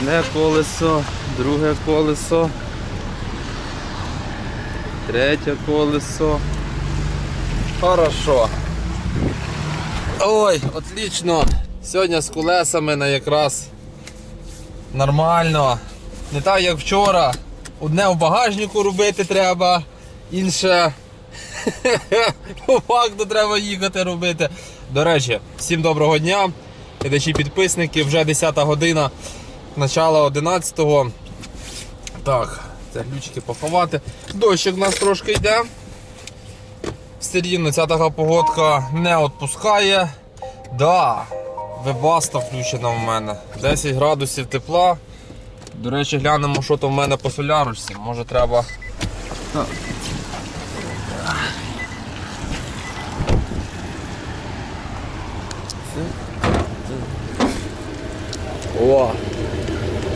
Одне колесо, друге колесо, третє колесо. Хорошо. Ой, отлично. Сьогодні з колесами на якраз нормально. Не так як вчора. Одне в багажнику робити треба, інше по факту треба їхати робити. До речі, всім доброго дня. Глядачі підписники, вже 10 година, начало 11-го. Так, це ключики поховати. Дощик у нас трошки йде. Все рівно ця така погодка не відпускає. Да, вебаста включена в мене. 10 градусів тепла. До речі, глянемо, що то в мене по солярочці. Може треба. О!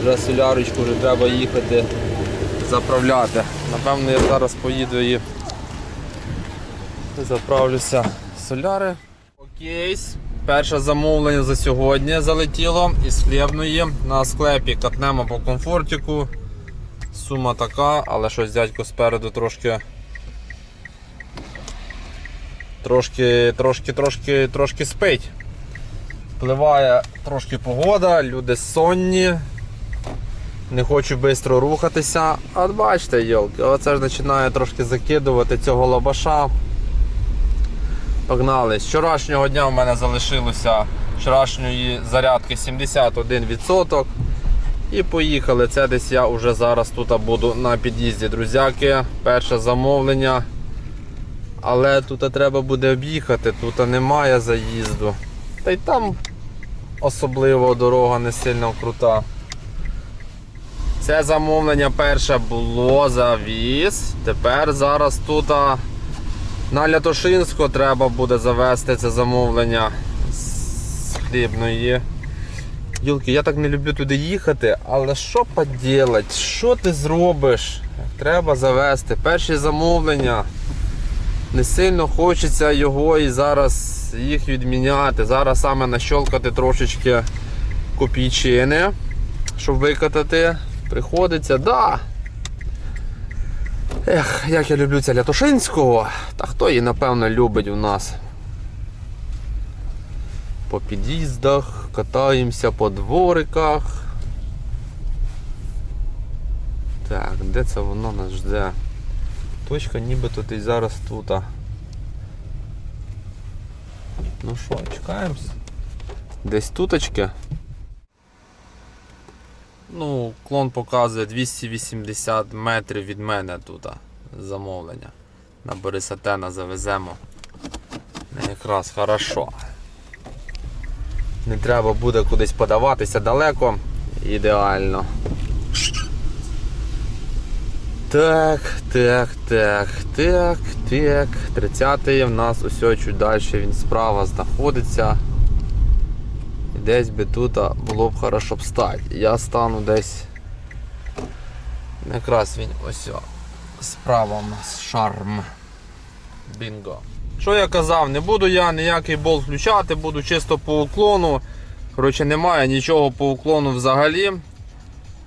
Вже солярочку вже треба їхати заправляти. Напевно, я зараз поїду і заправлюся соляри. Окей, перше замовлення за сьогодні залетіло із хлібної. На склепі катнемо по комфортику. Сума така, але щось дядько спереду трошки. Трошки, трошки, трошки, трошки спить. Впливає трошки погода, люди сонні. Не хочу швидко рухатися. А бачите, йолки, оце ж починає трошки закидувати цього лабаша. Погнали. З вчорашнього дня в мене залишилося вчорашньої зарядки 71%. І поїхали. Це десь я вже зараз тут буду на під'їзді, друзяки. Перше замовлення. Але тут треба буде об'їхати, тут немає заїзду. Та й там особливо дорога не сильно крута. Це замовлення перше було завіз. Тепер зараз тут на Лятошинську треба буде завести це замовлення з хлібної. Юлки, я так не люблю туди їхати, але що поділати? Що ти зробиш? Треба завести. Перші замовлення. Не сильно хочеться його і зараз їх відміняти. Зараз саме нащолкати трошечки копійчини, щоб викатати. Приходиться, да. Ех, як я люблю ця Лятошинського, та хто її напевно любить у нас. По під'їздах, катаємося по двориках. Так, де це воно нас жде? Точка ніби тут і зараз тут. Ну що, чекаємось? Десь туточки. Ну, клон показує 280 метрів від мене тут замовлення. На Борисатена завеземо. Якраз хорошо. Не треба буде кудись подаватися далеко. Ідеально. Так, так, так, так, так. 30-й в нас усе чуть далі він справа знаходиться. І десь би тут було б хорошо б стати. Я стану десь. Якраз він ось справа шарм. Бінго. Що я казав, не буду я ніякий болт включати, буду чисто по уклону. Коротше, немає нічого по уклону взагалі.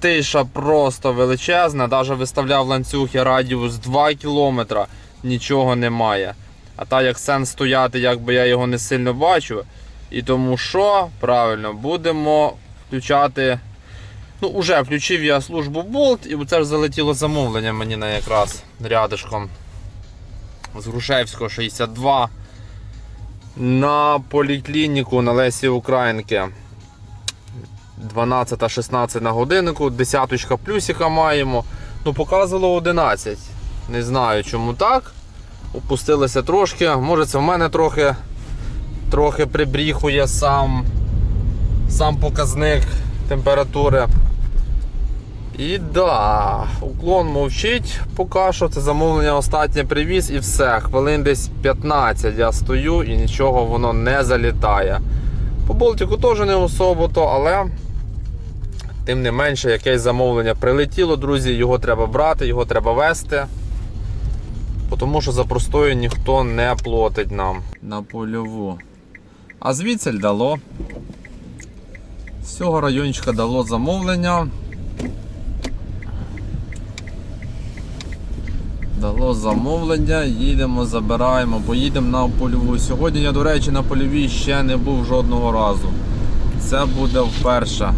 Тиша просто величезна, навіть виставляв ланцюг я радіус 2 км, нічого немає. А так як сенс стояти, якби я його не сильно бачу. І тому що, правильно, будемо включати. Ну, уже включив я службу болт, і це ж залетіло замовлення мені на якраз рядишком з Грушевського 62 на поліклініку на Лесі Українки. 12-16 на годиннику, десяточка плюсика маємо. Ну, показувало 11. Не знаю чому так. Опустилося трошки. Може це в мене трохи трохи прибріхує сам, сам показник температури. І да, уклон мовчить поки що. Це замовлення останнє привіз і все. Хвилин десь 15 я стою і нічого воно не залітає. По болтику теж не особо то, але тим не менше якесь замовлення прилетіло, друзі, його треба брати, його треба вести. Тому що за простою ніхто не платить нам на польову. А звідси дало. З цього райончика дало замовлення. Дало замовлення, їдемо, забираємо, поїдемо на польову. Сьогодні я, до речі, на польовій ще не був жодного разу. Це буде вперше.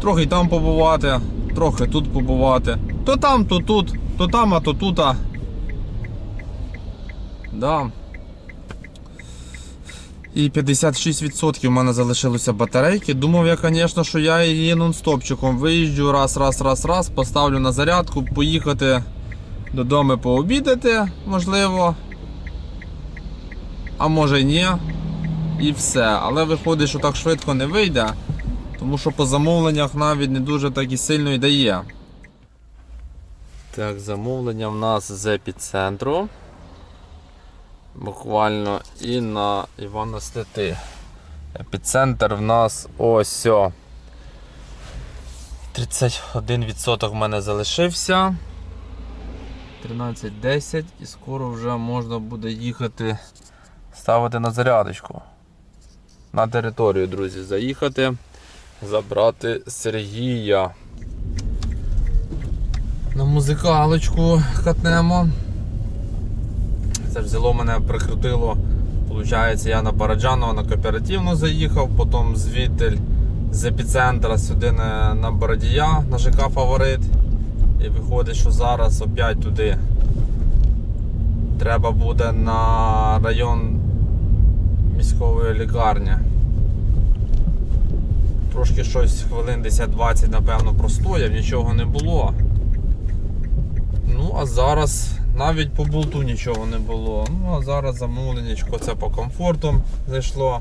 Трохи там побувати, трохи тут побувати. То там, то тут, то там, а то тут. Да. І 56% в мене залишилося батарейки. Думав я, звісно, що я її нон-стопчиком виїжджу раз, раз, раз, раз, поставлю на зарядку, поїхати додому пообідати, можливо. А може ні. І все. Але виходить, що так швидко не вийде, тому що по замовленнях навіть не дуже так і сильно й дає. Так, замовлення в нас з епіцентру. Буквально і на Івана Стети. Епіцентр в нас ось. 31% в мене залишився. 13.10 і скоро вже можна буде їхати ставити на зарядочку. На територію, друзі, заїхати, забрати Сергія. На музикалочку катнемо. Це взяло мене, прикрутило. Получається, я на Параджанова на кооперативну заїхав, потім звідти з епіцентра сюди на, на Бородія, на ЖК Фаворит. І виходить, що зараз опять туди треба буде на район міської лікарні. Трошки щось хвилин 10-20, напевно, простояв, нічого не було. Ну, а зараз навіть по болту нічого не було. Ну, а зараз замовленнячко це по комфорту зайшло.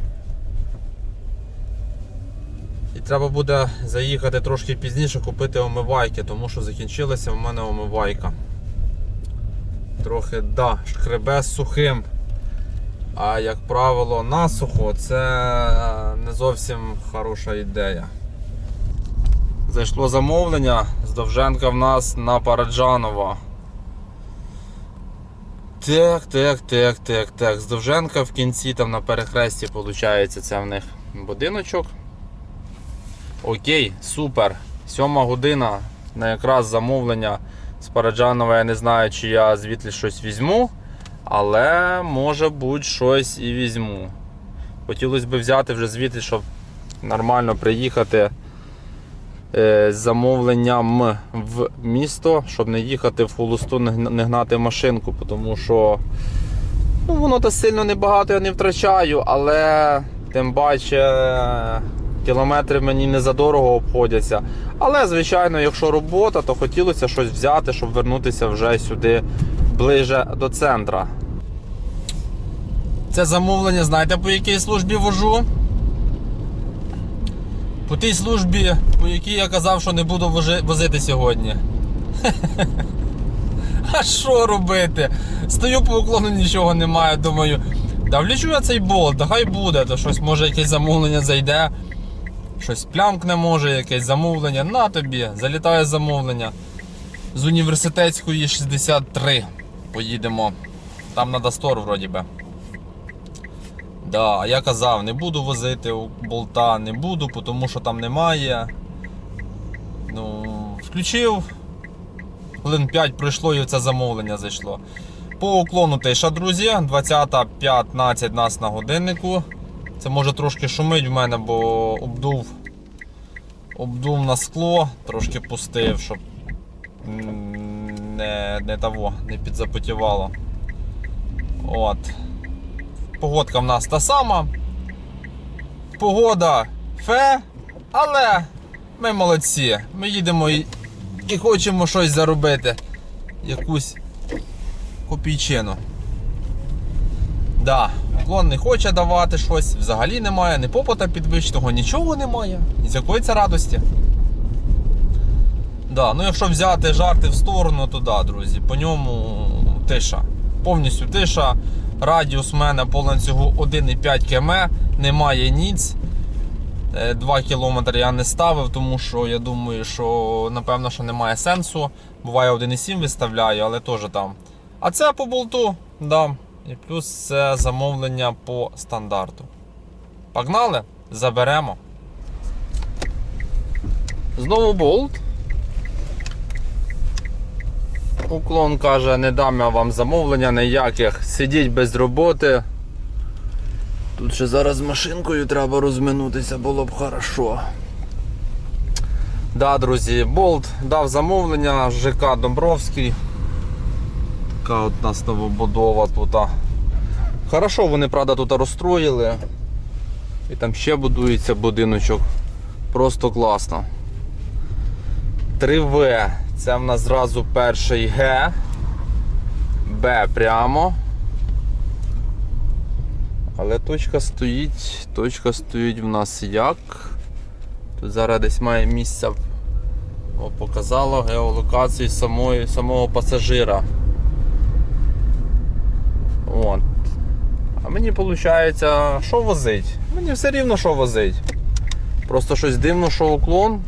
І треба буде заїхати трошки пізніше купити омивайки, тому що закінчилася в мене омивайка. Трохи, да, шкребе з сухим. А як правило, насухо це не зовсім хороша ідея. Зайшло замовлення з Довженка в нас на Параджанова. Так, так, так, так, так. З Довженка в кінці там на перехресті виходить це в них будиночок. Окей, супер. Сьома година на якраз замовлення з Параджанова. Я не знаю, чи я звідти щось візьму, але може бути щось і візьму. Хотілося б взяти вже звідти, щоб нормально приїхати замовленням в місто, щоб не їхати в холосту, не гнати машинку, тому що ну, воно то сильно небагато я не втрачаю, але тим паче кілометри мені не задорого обходяться. Але, звичайно, якщо робота, то хотілося щось взяти, щоб вернутися вже сюди ближе до центра. Це замовлення, знаєте, по якій службі вожу? По тій службі, по якій я казав, що не буду возити сьогодні. А що робити? Стою по уклону, нічого немає. Думаю, да влічу я цей болт, да хай буде, то щось може якесь замовлення зайде. Щось плямкне може, якесь замовлення. На тобі, залітає замовлення. З університетської 63. Поїдемо. Там на Достор, вроді би. Да, а я казав, не буду возити болта, не буду, тому що там немає. Ну, включив. Хвилин 5 пройшло і це замовлення зайшло. По уклону тиша, друзі, 20.15 нас на годиннику. Це може трошки шумить в мене, бо обдув, обдув на скло, трошки пустив, щоб не, не того, не підзапотівало. От. Погодка в нас та сама. Погода фе, але ми молодці. Ми їдемо і, і хочемо щось заробити. Якусь копійчину. Да, уклон не хоче давати щось, взагалі немає, ні попита підвищеного, нічого немає. Ні з якої це радості. Да, ну якщо взяти жарти в сторону, то да, друзі, по ньому тиша. Повністю тиша. Радіус в мене по ланцюгу 1,5 км, немає ніц. 2 км я не ставив, тому що я думаю, що напевно що немає сенсу. Буває 1,7 виставляю, але теж там. А це по болту, да. І плюс це замовлення по стандарту. Погнали, заберемо. Знову болт. Уклон каже, не дам я вам замовлення ніяких. Сидіть без роботи. Тут ще зараз машинкою треба розминутися, було б хорошо. Да, друзі, болт дав замовлення ЖК Домбровський. Така от у нас новобудова тут. Хорошо, вони, правда, тут розстроїли. І там ще будується будиночок. Просто класно. 3В. Це в нас зразу перший Г. Б прямо. Але точка стоїть. Точка стоїть в нас як. Тут зараз десь має місце. О, показало геолокацію самої, самого пасажира. От. А мені виходить, що возить? Мені все рівно що возить. Просто щось дивно, що уклон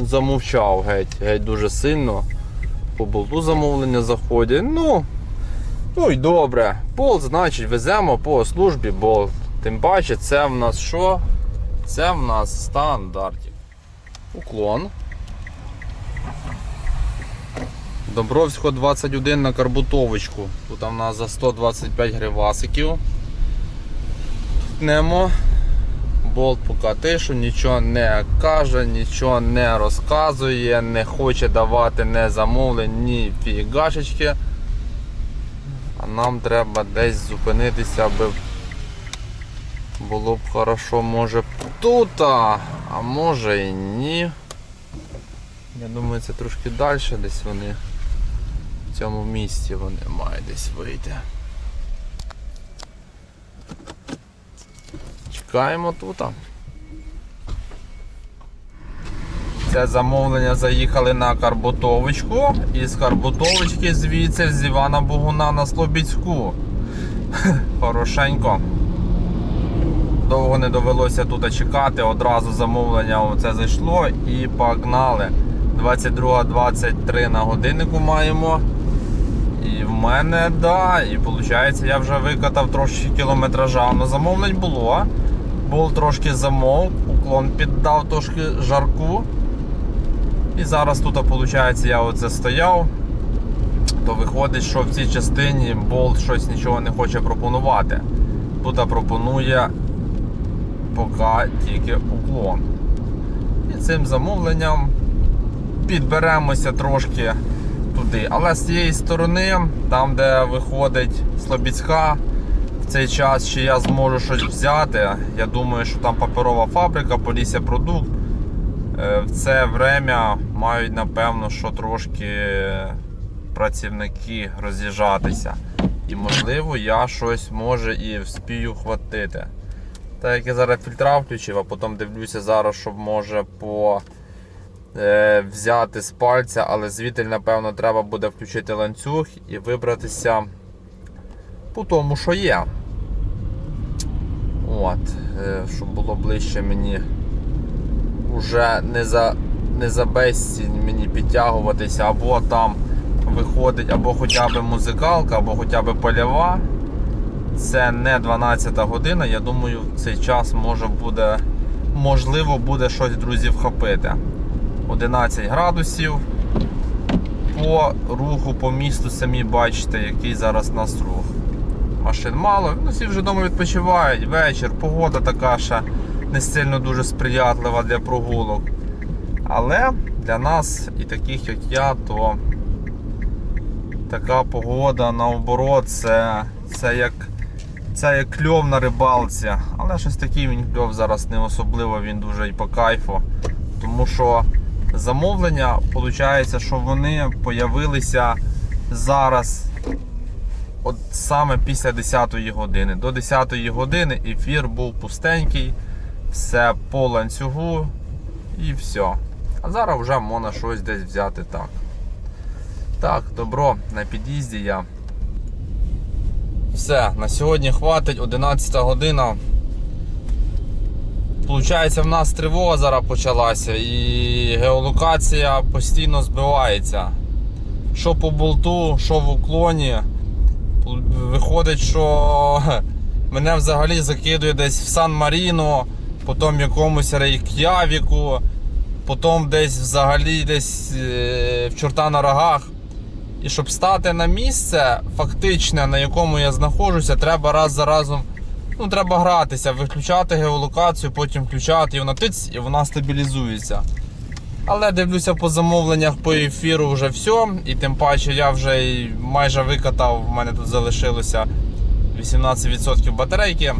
замовчав геть, геть дуже сильно. По болту замовлення заходять. Ну, ну і добре. Болт, значить, веземо по службі болт. Тим паче, це в нас що? Це в нас стандартик. Уклон. Добровського 21 на карбутовочку. Тут у нас за 125 гривасиків. Ткнемо. Болт поки тишу, нічого не каже, нічого не розказує, не хоче давати не замовлень, ні фігашечки. А нам треба десь зупинитися, аби було б хорошо, може тут, а може і ні. Я думаю, це трошки далі десь вони в цьому місці вони мають десь вийти. Чекаємо тут. Це замовлення заїхали на Карбутовочку і з Карбутовочки звідси з Івана Богуна на Слобідську. Хорошенько. Довго не довелося тут чекати, одразу замовлення оце зайшло і погнали. 22.23 на годиннику маємо. І в мене, да, і виходить, я вже викатав трошки кілометража. Но замовлень було. Був трошки замов, уклон піддав трошки жарку. І зараз тут, виходить, я оце стояв. То виходить, що в цій частині болт щось нічого не хоче пропонувати. Тут пропонує поки тільки уклон. І цим замовленням підберемося трошки туди. Але з цієї сторони, там де виходить Слобідська, цей час ще я зможу щось взяти. Я думаю, що там паперова фабрика, Полісся продукт. Е, В це время мають напевно, що трошки працівники роз'їжджатися. І можливо я щось може і вспію хватити. Так як я зараз фільтра включив, а потім дивлюся зараз, щоб може по е, взяти з пальця, але звідти, напевно, треба буде включити ланцюг і вибратися по тому, що є. От, е, щоб було ближче мені вже не за не за безцінь мені підтягуватися, або там виходить, або хоча б музикалка, або хоча б польова. Це не 12 година. Я думаю, в цей час може буде, можливо, буде щось друзі вхопити. 11 градусів. По руху по місту самі бачите, який зараз нас рух. Машин мало, ну всі вже вдома відпочивають, вечір, погода така ще не сильно дуже сприятлива для прогулок. Але для нас і таких як я, то така погода наоборот, це, це як це як кльов на рибалці. Але щось такий він кльов зараз не особливо, він дуже і по кайфу. Тому що замовлення, виходить, що вони появилися зараз от саме після 10-ї години. До 10-ї години ефір був пустенький, все по ланцюгу і все. А зараз вже можна щось десь взяти так. Так, добро, на під'їзді я. Все, на сьогодні хватить 11 година. Получається, в нас тривога зараз почалася і геолокація постійно збивається. Що по болту, що в уклоні. Виходить, що мене взагалі закидує десь в Сан-Маріно, потім в якомусь Рейк'явіку, потім десь взагалі десь е, в чорта на рогах. І щоб стати на місце фактичне, на якому я знаходжуся, треба раз за разом. Ну, треба гратися, виключати геолокацію, потім включати, і вона тиць, і вона стабілізується. Але дивлюся по замовленнях по ефіру вже все. І тим паче я вже майже викатав, в мене тут залишилося 18% батарейки.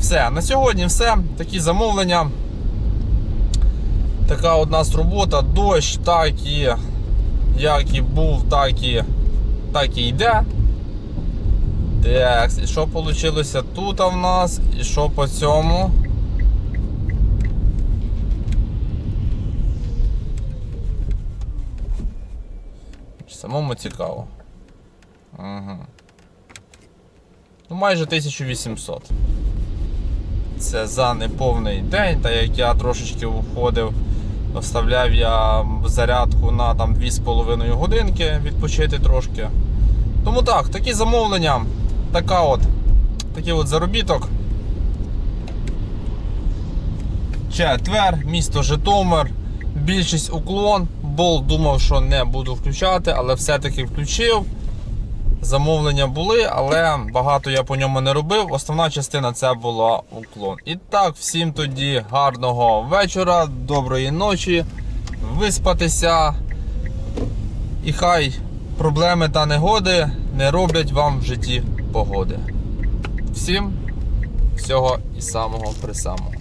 Все, на сьогодні все. Такі замовлення. Така от нас робота. Дощ так і як і був, так і, так і йде. Так, і що вийшло тут в нас? І що по цьому? Самому цікаво. Угу. Ну, майже 1800. Це за неповний день, та як я трошечки уходив, вставляв я зарядку на там 2,5 годинки відпочити трошки. Тому так, такі замовлення, така от, такий от заробіток. Четвер, місто Житомир, більшість уклон. Бол думав, що не буду включати, але все-таки включив. Замовлення були, але багато я по ньому не робив. Основна частина це була уклон. І так, всім тоді гарного вечора, доброї ночі, виспатися. І хай проблеми та негоди не роблять вам в житті погоди. Всім всього і самого при самого.